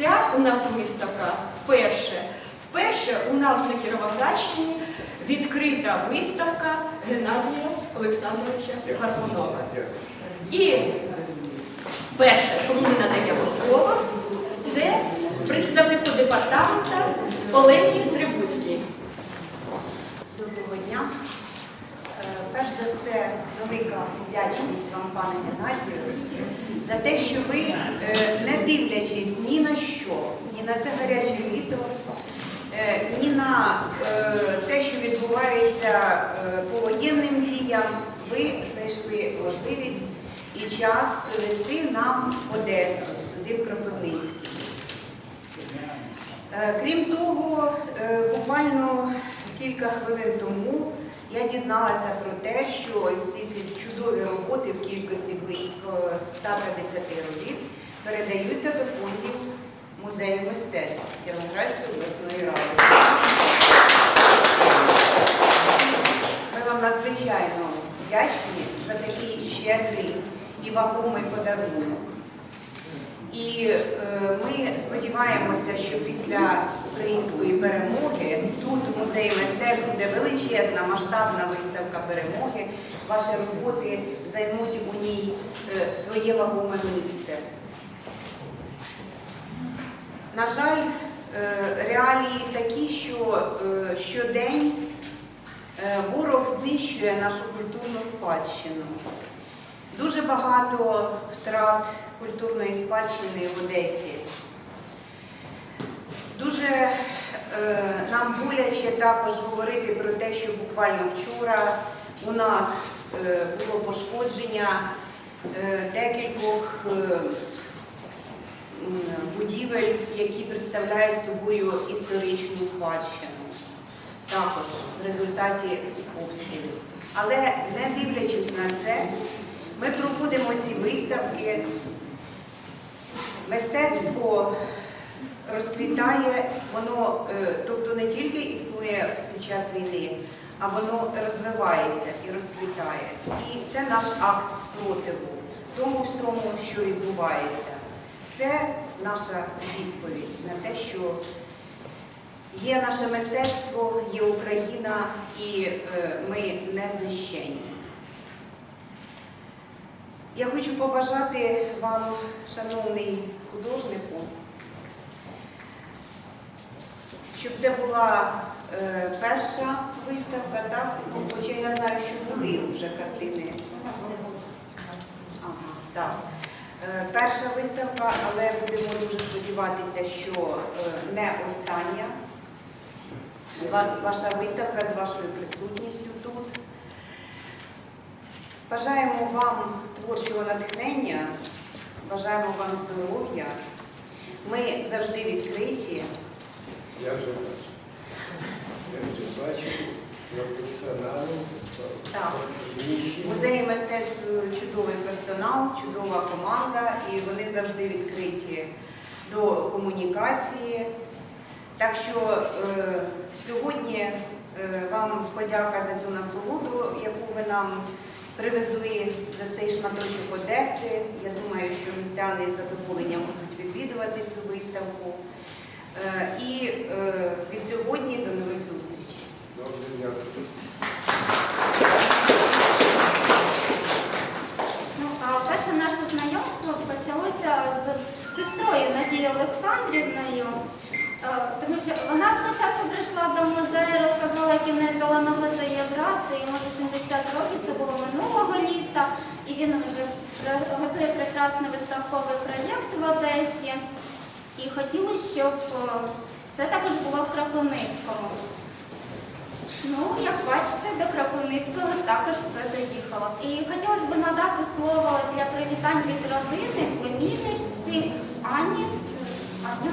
ця у нас виставка вперше. Вперше у нас на Кіровоградщині відкрита виставка Геннадія Олександровича Гарбунова. І перше, кому ми надаємо слово, це представнику департамента Олені Трибуцькій. Доброго дня. Е, Перш за все, велика вдячність вам, пане Геннадію, за те, що ви, е, не дивлячись ні на що, ні на це гаряче літо, е, ні на е, те, що відбувається по воєнним діям, ви знайшли можливість і час привезти нам Одесу, сюди в Кропивницький. Крім того, буквально кілька хвилин тому я дізналася про те, що всі ці чудові роботи в кількості близько 150 робіт передаються до фондів музею мистецтв Кіровоградської обласної ради. Ми вам надзвичайно вдячні за такий щедрий і вагомий подарунок. І е, ми сподіваємося, що після української перемоги тут у музеї мистецтв буде величезна масштабна виставка перемоги. Ваші роботи займуть у ній е, своє вагоме місце. На жаль, е, реалії такі, що щодень ворог знищує нашу культурну спадщину. Дуже багато втрат культурної спадщини в Одесі. Дуже е, нам боляче також говорити про те, що буквально вчора у нас е, було пошкодження е, декількох е, будівель, які представляють собою історичну спадщину. Також в результаті обстрілів. Але не дивлячись на це, ми проводимо ці виставки. Мистецтво розквітає, воно, е, тобто не тільки існує під час війни, а воно розвивається і розквітає. І це наш акт спротиву тому всьому, що відбувається. Це наша відповідь на те, що є наше мистецтво, є Україна, і е, ми не знищені. Я хочу побажати вам, шановний художнику, щоб це була е, перша виставка, так? Ну, Хоча я знаю, що були вже картини. Ага, так. Е, Перша виставка, але будемо дуже сподіватися, що е, не остання. Ва- Ваша виставка з вашою присутністю тут. Бажаємо вам творчого натхнення, бажаємо вам здоров'я. Ми завжди відкриті. Я вже бачу. Я вже бачу Так. Музеї мистецтв чудовий персонал, чудова команда, і вони завжди відкриті до комунікації. Так що е, сьогодні е, вам подяка за цю насолоду, яку ви нам привезли за цей шматочок Одеси. Я думаю, що містяни з задоволенням будуть відвідувати цю виставку. Е, і е, від сьогодні до нових зустрічей. Добре. Ну, перше наше знайомство почалося з сестрою Надією Олександрівною, тому що вона спочатку прийшла до музею, розказала, який неї талановитий є брат, йому 80 років, це було минулого літа, і він вже готує прекрасний виставковий проєкт в Одесі. І хотіли, щоб е, це також було в Кропивницькому. Ну, як бачите, до Кропивницького також все доїхало. І хотілося б надати слово для привітань від родини, племінниці Ані. Аня.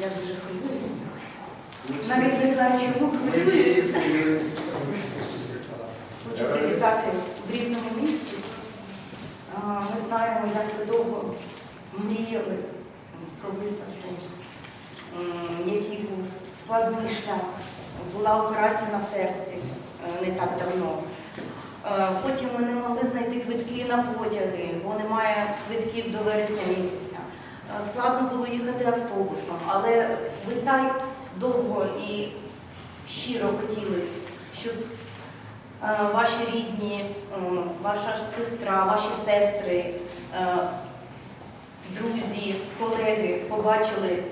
Я дуже хвилююся. Навіть не знаю, чому хвилююся. мріяли про виставку, м, який був складний шлях. Була на серці е, не так давно. Е, Потім ми не могли знайти квитки на потяги, бо немає квитків до вересня місяця. Е, Складно було їхати автобусом, але ви так довго і щиро хотіли, щоб ваші рідні, ваша сестра, ваші сестри, друзі, колеги побачили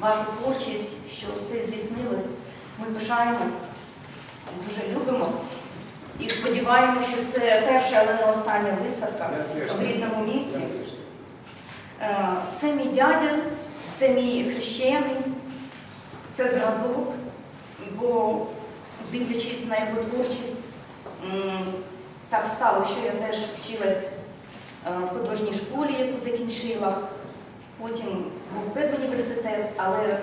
вашу творчість, що це здійснилось. Ми пишаємось, дуже любимо і сподіваємося, що це перша, але не остання виставка в рідному місті. Е, Це мій дядя, це мій хрещений, це зразок, бо дивлячись на його творчість, так стало, що я теж вчилась е, в художній школі, яку закінчила. Потім був педуніверситет, але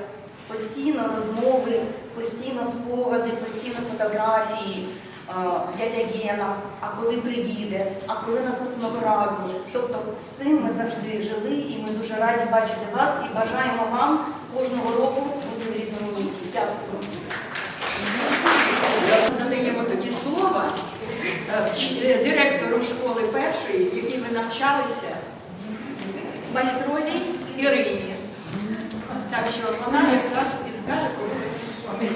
постійно розмови, постійно спогади, постійно фотографії. е, Дядя Гена, а коли приїде, а коли наступного разу. Тобто з цим ми завжди жили, і ми дуже раді бачити вас і бажаємо вам кожного року бути в рідному місті. Дякую. Надаємо тоді слово е, е, директору школи першої, в якій ви навчалися, майстровій Ірині. Так що вона якраз і скаже, коли ви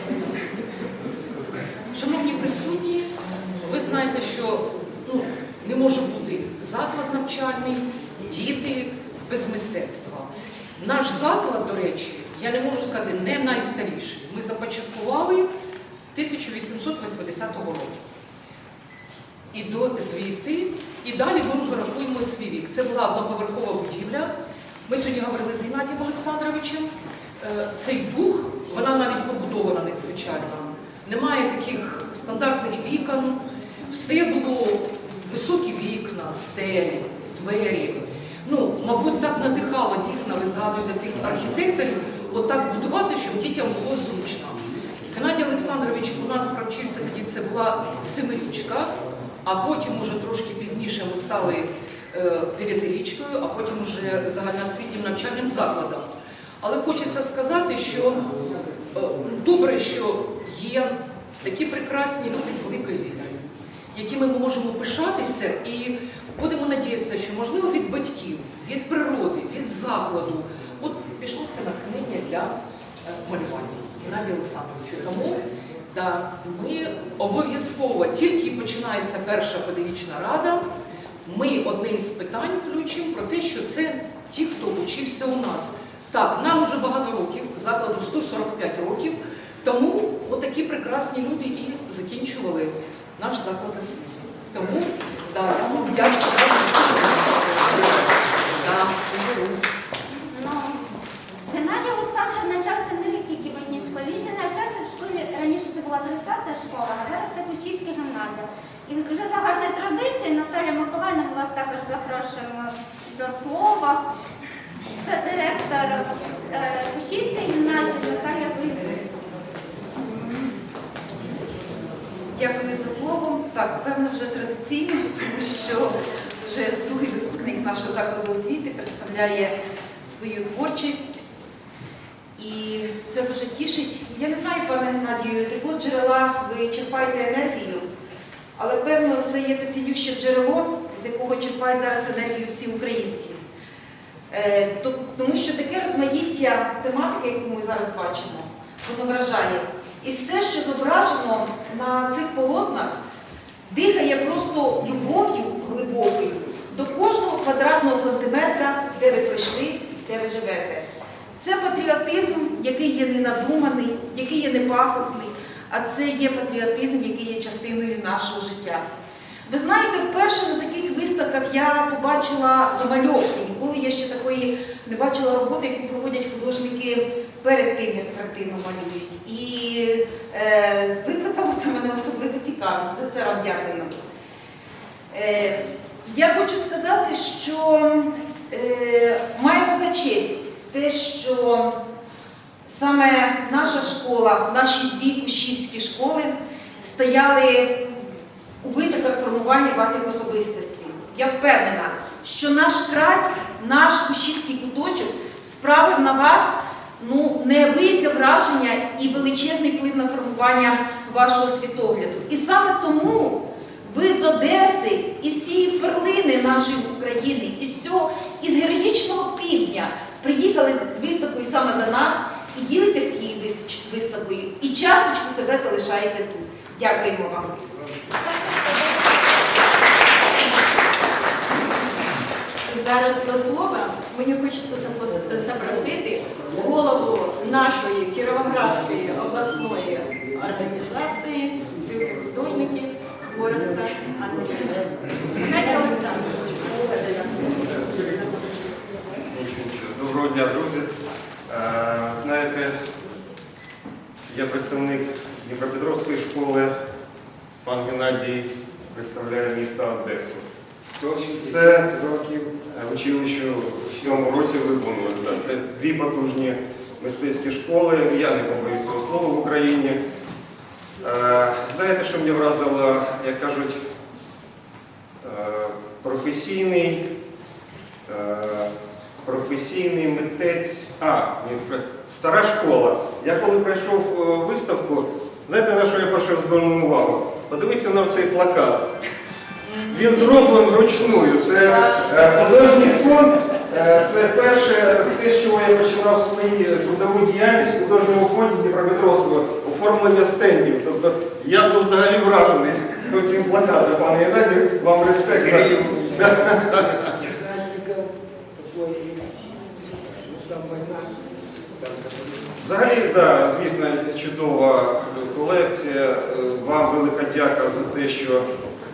Шановні присутні, ви знаєте, що ну, не може бути заклад навчальний, діти без мистецтва. Наш заклад, до речі, я не можу сказати, не найстаріший. Ми започаткували 1880 року. І до звідти, і далі ми вже рахуємо свій вік. Це була одноповерхова будівля. Ми сьогодні говорили з Геннадієм Олександровичем. Е, Цей дух, вона навіть побудована незвичайно. Немає таких стандартних вікон. Все було високі вікна, стелі, двері. Ну, мабуть, так надихало дійсно, ви згадуєте тих архітекторів, отак будувати, щоб дітям було зручно. Геннадій Олександрович у нас провчився тоді, це була семирічка, а потім уже трошки пізніше ми стали дев'ятирічкою, а потім вже загальноосвітнім навчальним закладом. Але хочеться сказати, що е, добре, що є такі прекрасні люди з великої літери, якими ми можемо пишатися і будемо надіятися, що можливо від батьків, від природи, від закладу, от пішло це натхнення для е, малювання. Геннадію Олександровичу. Тому да, ми обов'язково тільки починається перша педагогічна рада. Ми одне із питань включимо про те, що це ті, хто учився у нас. Так, нам вже багато років, закладу 145 років, тому отакі прекрасні люди і закінчували наш заклад освіти. Тому да, я вам вдячна. Да. Ну, Геннадій Олександров навчався не тільки в одній школі, він ще навчався в школі, раніше це була 30-та школа, а зараз це Кущівська гімназія. І вже за гарною традицією, Наталя Миколаївна, ми вас також запрошуємо до слова. Це директор е, Кущівської гімназії Наталя Вигрик. Дякую за слово. Так, певно, вже традиційно, тому що вже другий випускник нашого закладу освіти представляє свою творчість. І це дуже тішить. Я не знаю, пане Геннадію, з якого джерела ви черпаєте енергію, але певно це є те джерело, з якого черпають зараз енергію всі українці. Е, Тому що таке розмаїття тематики, яку ми зараз бачимо, воно вражає. І все, що зображено на цих полотнах, дихає просто любов'ю глибокою до кожного квадратного сантиметра, де ви прийшли, де ви живете. Це патріотизм, який є не надуманий, який є не пафосний, а це є патріотизм, який є частиною нашого життя. Ви знаєте, вперше на таких виставках я побачила замальовки. Ніколи я ще такої не бачила роботи, яку проводять художники перед тим, як картину малюють. І е, викликало це мене особливо цікавість. За це вам дякую. Е, я хочу сказати, що е, маємо за честь те, що саме наша школа, наші дві кущівські школи стояли у витоках формування вас як особистості. Я впевнена, що наш край, наш Кущівський куточок справив на вас ну, неабияке враження і величезний вплив на формування вашого світогляду. І саме тому ви з Одеси, із цієї перлини нашої України, із цього із героїчного півдня приїхали з виставкою саме до нас і ділитесь цією вис- виставкою, і часточку себе залишаєте тут. Дякуємо вам. Зараз до слова мені хочеться запросити голову нашої Кіровоградської обласної організації спілки художників Хвороста Андрія. Геннадій Олександрович. Доброго дня, друзі. Е, Знаєте, я представник Дніпропетровської школи, пан Геннадій представляє місто Одесу. 160 років. Училищу в цьому році виконувалось. да. Це Дві потужні мистецькі школи, я не побоюсь цього слова в Україні. Е, Знаєте, що мене вразило, як кажуть, е, професійний, е, професійний митець. А, стара школа. Я коли пройшов виставку, знаєте, на що я прошу звернути увагу? Подивіться на цей плакат. Він зроблений вручную. Це е, художній фонд. Е, Це перше те, з чого я починав свою трудову діяльність в художньому фонді Дніпропетровського оформлення стендів. Тобто я був взагалі вражений цим плакатом. Пане Геннадію, вам респект. за- ну Взагалі, да, звісно, чудова Вам велика дяка за те, що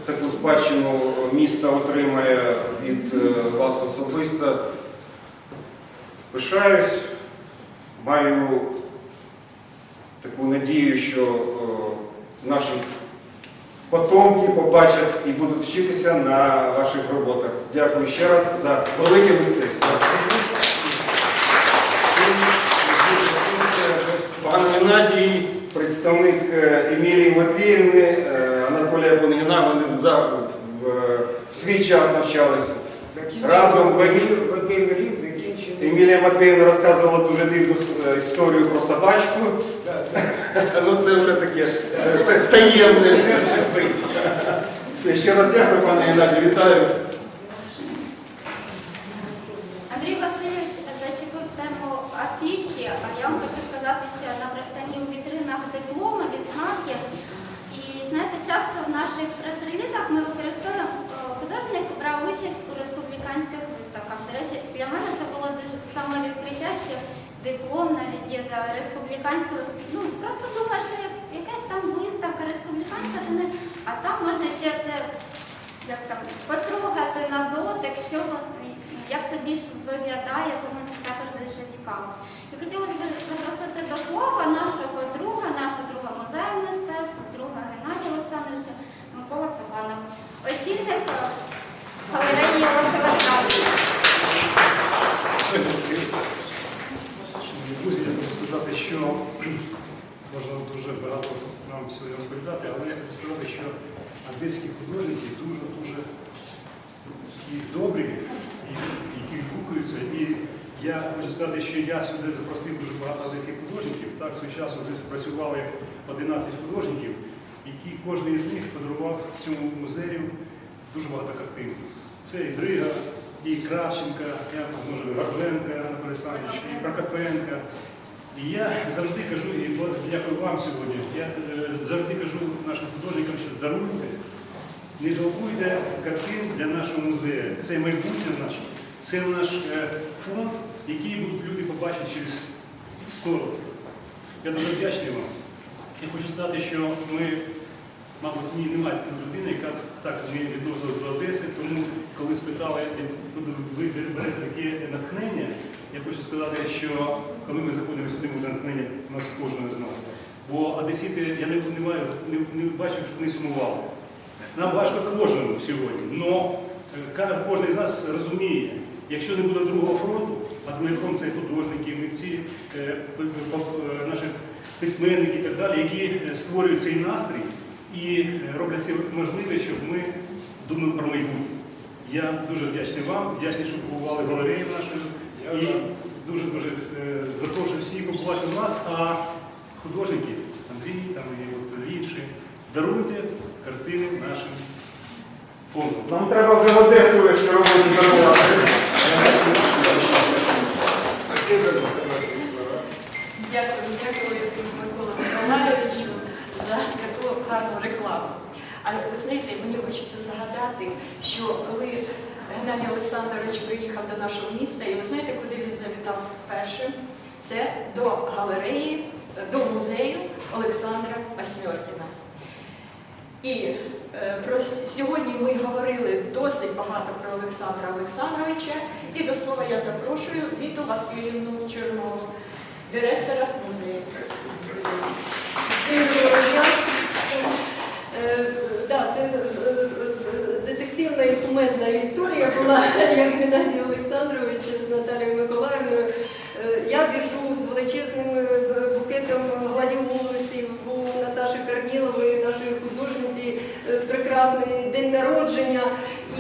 таку спадщину місто отримає від е, вас особисто. Пишаюсь, маю таку надію, що е, наші потомки побачать і будуть вчитися на ваших роботах. Дякую ще раз за велике мистецтво. Пан Геннадій, представник е, Емілії Матвіївни, е, Анатолія Понгіна, вони в, в, в свій час навчалися. Разом в один рік закінчили. Емілія Матвіївна розказувала дуже дивну е, історію про собачку. Ну це вже таке таємне. Ще раз дякую, пане Геннадію, вітаю. Андрій Васильович зачепив тему афіші, а я вам хочу сказати, що на темі у вітринах дипломи, відзнаки. І знаєте, часто в наших прес-релізах ми використовуємо художник брав участь у республіканських виставках. До речі, для мене це було дуже саме відкриття, що диплом навіть є за республіканською. Ну просто думаєш, що якась там виставка республіканська, а там можна ще це як там потрогати на дотик, що як це більш виглядає, тому це також дуже цікаво. І хотілося б запросити до слова нашого друга, нашого друга музею мистецтв, Олександровича Микола Цуканов, очільник галереї друзі, я хочу сказати, що можна дуже багато нам сьогодні розповідати, але я хочу сказати, що одеські художники дуже-дуже і добрі, і, які відгукуються. І я хочу сказати, що я сюди запросив дуже багато одеських художників. Так, свій час працювали 11 художників, які кожен із них подарував цьому музею дуже багато картин. Це і Дрига, і Кравченка, я може Гарбенка, Анатолій і Прокопенка. І я завжди кажу, і дякую вам сьогодні, я е, завжди кажу нашим художникам, що даруйте, не жалкуйте картин для нашого музею. Це майбутнє наше, це наш е, фонд, який люди побачити через 100 років. Я дуже вдячний вам. Я хочу сказати, що ми, мабуть, ні, немає людини, яка так не відносилась до Одеси, тому коли спитали, куди ви берете таке натхнення, я хочу сказати, що коли ми заходимо сюди, буде натхнення у нас кожного з нас. Бо одесіти, я не, не, маю, не, не бачив, щоб вони сумували. Нам важко кожному сьогодні, але кожен з нас розуміє, якщо не буде другого фронту, а другий фронт це художники, митці, е, п- п- наші письменники і так далі, які е, створюють цей настрій і е, роблять це можливе, щоб ми думали про майбутнє. Я дуже вдячний вам, вдячний, що побували в галереї нашої. І дуже-дуже е, запрошую всіх побувати у нас, а художники, Андрій там і от інші, даруйте картини нашим фондом. Нам треба вже в Одесу вести роботу дарувати. Спасибо за хорошие слова. Дякую, дякую Микола Миколайовичу за таку гарну рекламу. Але ви знаєте, мені хочеться згадати, що коли Геннадій Олександрович приїхав до нашого міста, і ви знаєте, куди він завітав першим? Це до галереї, до музею Олександра Осьмьоркіна. І е, про сьогодні ми говорили досить багато про Олександра Олександровича. І до слова я запрошую Віту Васильівну Чернову, директора музею. Е, да, це е, детективна і кумедна історія була, як Геннадій Олександрович з Наталією Миколаївною. Я біжу величезним е, букетом гладіолусів у Наташі Корнілової, нашої художниці, е, прекрасний день народження.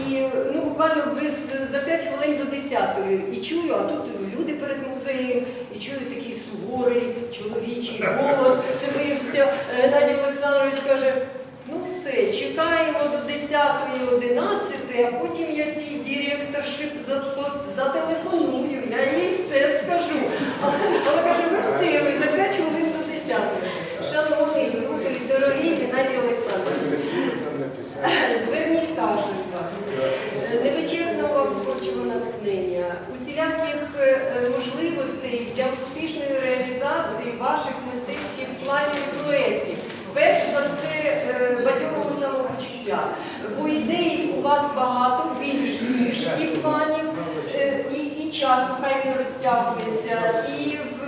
І ну, буквально без за 5 хвилин до 10-ї. І чую, а тут люди перед музеєм, і чую такий суворий чоловічий голос. Це виявиться, е, Геннадій Олександрович каже. Ну все, чекаємо до 10-ї, 11 а потім я цій директорші за- зателефоную, я їй все скажу. Вона каже, ми встигли за 5 хвилин до 10 Шановний любий, дорогий Геннадій Олександрович, скажуть вас. Невичерпного творчого натхнення, усіляких е, можливостей для успішної реалізації ваших мистецьких планів і проєктів. Перш за все, е, бадьорого самопочуття. Бо ідей у вас багато, більш ніж тих планів, е, і, і часу хай не розтягується, і в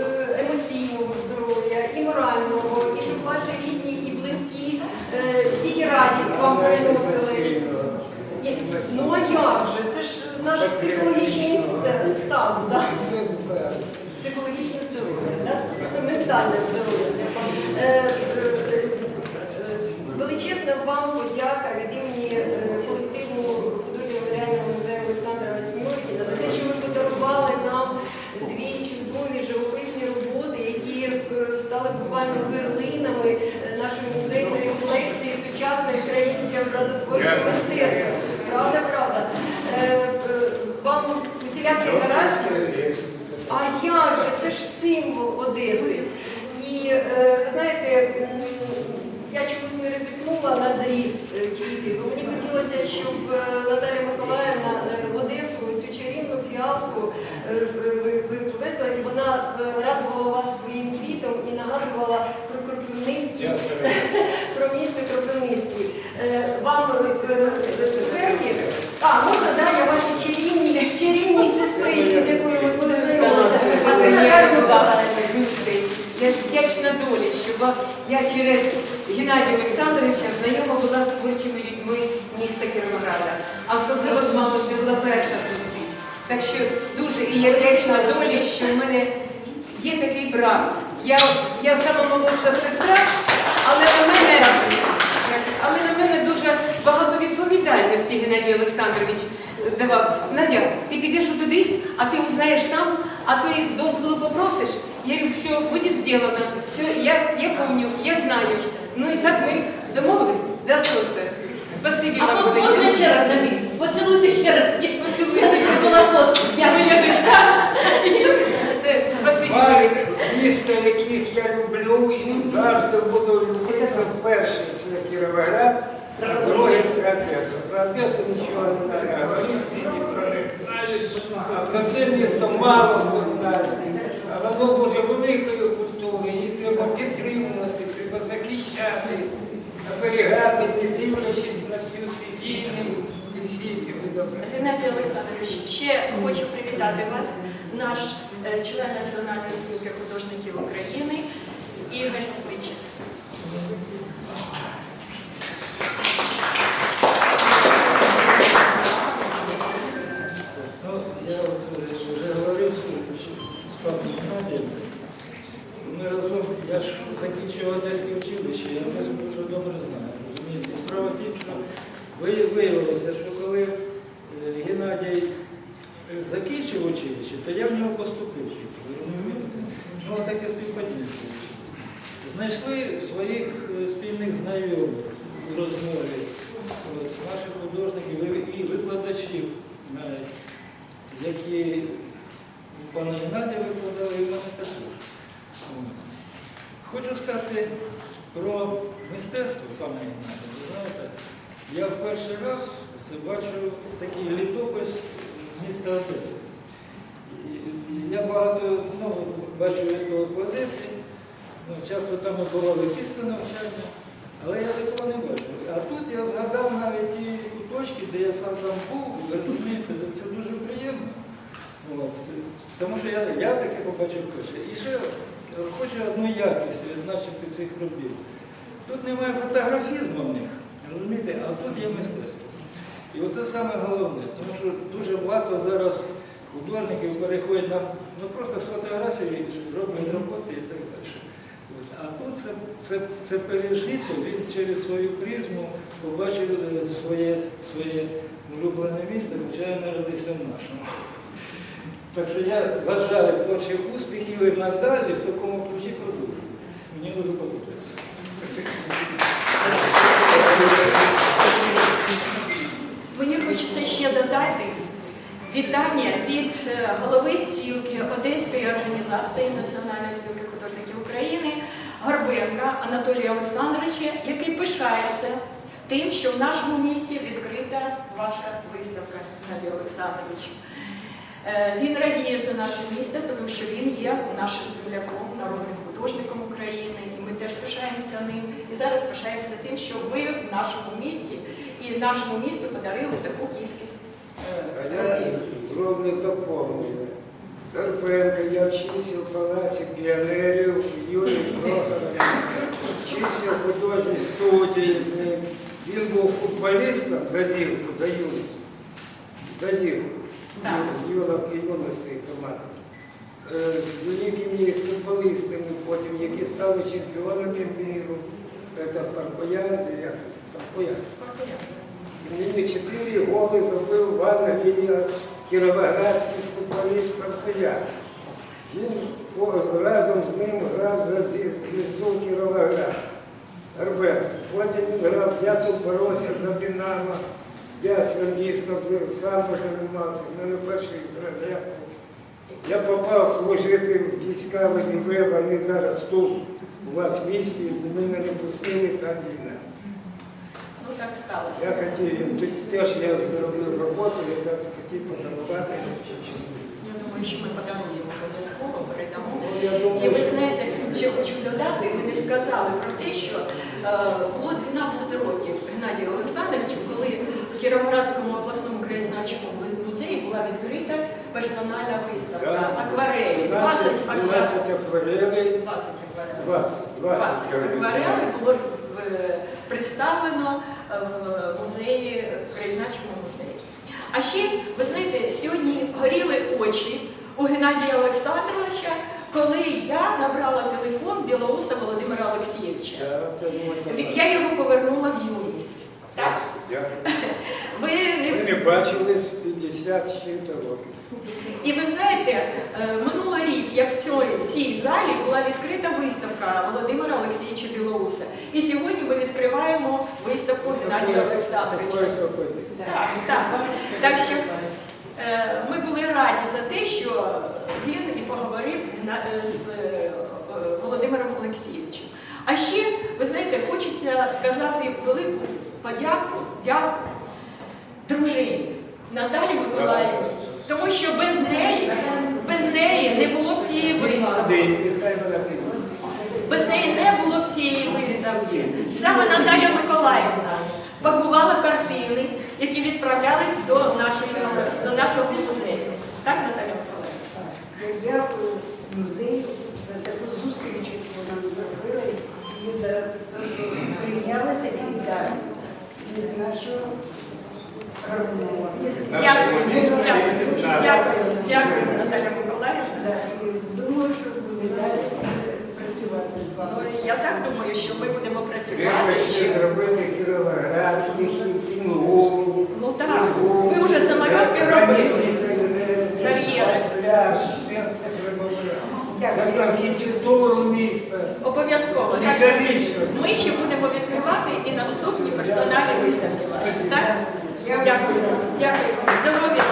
е, емоційного здоров'я, і морального, і щоб ваші рідні і близькі е, тільки радість вам приносили. Ну а як же? Це ж наш психологічний стан, так? Психологічне здоров'я, ментальне здоров'я. Е, е, е, е, Величезна вам подяка від імені е, колективу художньо-матеріального музею Олександра Весньоркіна за те, що ви подарували нам дві чудові живописні роботи, які е, стали буквально перлинами е, нашої музейної колекції сучасне українське образотворче мистецтво. Правда, правда. Е, е, Вам усілякі гарантії. А як же? Це ж символ Одеси. І е, ви знаєте, я чомусь не ризикнула на зріз е, квіти, бо мені хотілося, щоб е, Наталя Миколаївна е, в Одесу цю чарівну фіалку е, повезла, і вона е, радувала вас своїм квітом і нагадувала про Кропивницький, про місто Кропивницький. Е, Вам е, е, цукерки. А, можна, да, я ваші чарівні, чарівні сестричці, з якою ви були знайомилися. А це така люба зустріч. Я вдячна долі, я через Геннадія Олександровича знайома була з творчими людьми міста Кіровограда. А особливо з мамою це була перша зустріч. Так що дуже і я вдячна долі, що в мене є такий брат. Я, я сама молодша сестра, але на мене, але на мене дуже багато відповідальності Геннадій Олександрович давав. Надя, ти підеш туди, а ти узнаєш там, а ти дозволу попросиш. Я говорю, все, буде зроблено. Все, я, я помню, я знаю. Ну і так ми домовились, да, сонце? Спасибі А вам мо- велике. можна ще раз на місці? Поцілуйте ще раз. Поцілуйте, Щоб була фотка. Дякую, Яночка. Все, спасибі Два велике. міста, яких я люблю і завжди буду любити, це перше це Кіровоград, а друге це Одеса. Про Одесу нічого не треба говорити, світі про них знають. А про це місто мало хто знає. Воно дуже великої культури, її треба підтримувати, треба захищати, оберігати, не дивлячись на всю світіння і всі ці безобразі. Геннадій Олександрович, ще хочу привітати вас, наш е, член Національної спілки художників України Ігор Свичик. Ну, я от вже говорив з- з паном Геннадієм. Ми разом, я ж закінчив Одеське училище, я Одесу дуже добре знаю. розумієте? І Справа в тім, що ви- виявилося, що коли училище, то я в нього поступив. Ви розумієте? Ну, таке співпадіння вийшло. Знайшли своїх е, спільних знайомих у розмові, от, наших художників і викладачів, навіть, які у пана Геннадія викладали, і в мене також. Хочу сказати про мистецтво пана Геннадія. Ви знаєте, я в перший раз це бачу такий літопис міста Одеси. Я багато ну, бачу виставок в Одесі, ну, часто там бували після навчання, але я такого не бачу. А тут я згадав навіть ті куточки, де я сам там був, ви розумієте, це дуже приємно. От. Тому що я, я таке побачив перше. І ще хочу одну якість відзначити цих робіт. Тут немає фотографізму в них, розумієте, а тут є мистецтво. І оце саме головне, тому що дуже багато зараз художників переходять на ну, просто з фотографії, роблять роботи і так далі. А тут це, це, це пережито, він через свою призму побачив е, своє, своє улюблене місто, хоча я народився в нашому. Так що я бажаю творчих успіхів і надалі в такому ключі продовжую. Мені дуже подобається. Мені хочеться ще додати вітання від е, голови спілки Одеської організації Національної спілки художників України Горбенка Анатолія Олександровича, який пишається тим, що в нашому місті відкрита ваша виставка Геннадій Олександрович. Е, Він радіє за наше місто, тому що він є нашим земляком, народним художником України, і ми теж пишаємося ним. І зараз пишаємося тим, що ви в нашому місті і нашому місту подарили таку кількість. е, А я зроблю доповнення. Серпенка, я вчився в палаці піонерів Юрій Прохорович, вчився в художній студії з ним. Він був футболістом за зірку, за юність. За зірку. Так. Юнок і юності команди. З великими футболістами потім, які стали чемпіонами миру. Це Паркоян, Паркоян. Він чотири голи забив в Англії кіровоградський футболіст Паркоян. Він разом з ним грав за звізду Кіровоград. Арбен. Потім він грав, я тут боровся за Динамо. Я свингістом сам займався, в мене перший розряд. Я попав служити в війська ВНВ, вони зараз тут, у вас в місті, мене не пустили, там війна. Ну так сталося. Я хотів, теж я зроблю роботу, я так хотів подарувати часи. Я думаю, що ми подаруємо обов'язково, передамо. Ну, І ви знаєте, ще хочу додати, ви не сказали про те, що е, було 12 років Геннадію Олександровичу, коли Кіровоградському обласному краєзнавчому музеї була відкрита персональна виставка Да. акварелі. 20 12 акварелей. 20 акварелей. 20, 20 20 акварелей було е, представлено е, в музеї, краєзнавчому музеї. А ще, ви знаєте, сьогодні горіли очі у Геннадія Олександровича, коли я набрала телефон Білоуса Володимира Олексійовича. Я його повернула в юність. Так? Ви Ми не... не бачились 50 з чим-то років. І ви знаєте, е, минулий рік, як в цій, в цій залі була відкрита виставка Володимира Олексійовича Білоуса. І сьогодні ми відкриваємо виставку Геннадія Олександровича. Так, так. Так що е, ми були раді за те, що він і поговорив з, е, з Володимиром Олексійовичем. А ще, ви знаєте, хочеться сказати велику подяку, дяку дружині Наталі Миколаївні. Тому що без неї, без неї не було б цієї виставки. Вона. Без неї не було б цієї виставки. Саме Наталя Миколаївна пакувала картини, які відправлялись до, нашої, до нашого музею. Так, Наталя Миколаївна? Я дякую музею за таку зустріч, яку нам зробили, і за те, що прийняли такий дар від нашого. Дякую, дякую, дякую, дякую, Наталя Миколаївна. Думаю, що буде далі працювати з Ну, вами. Я так думаю, що ми будемо працювати. ще зробити Кіровоградський, Кінгу. Ну так, ви вже це малювки робили. Кар'єри. це архітектуру міста. Обов'язково. Ми ще будемо відкривати і наступні персональні виставки ваші. Так? Дякую. Дякую.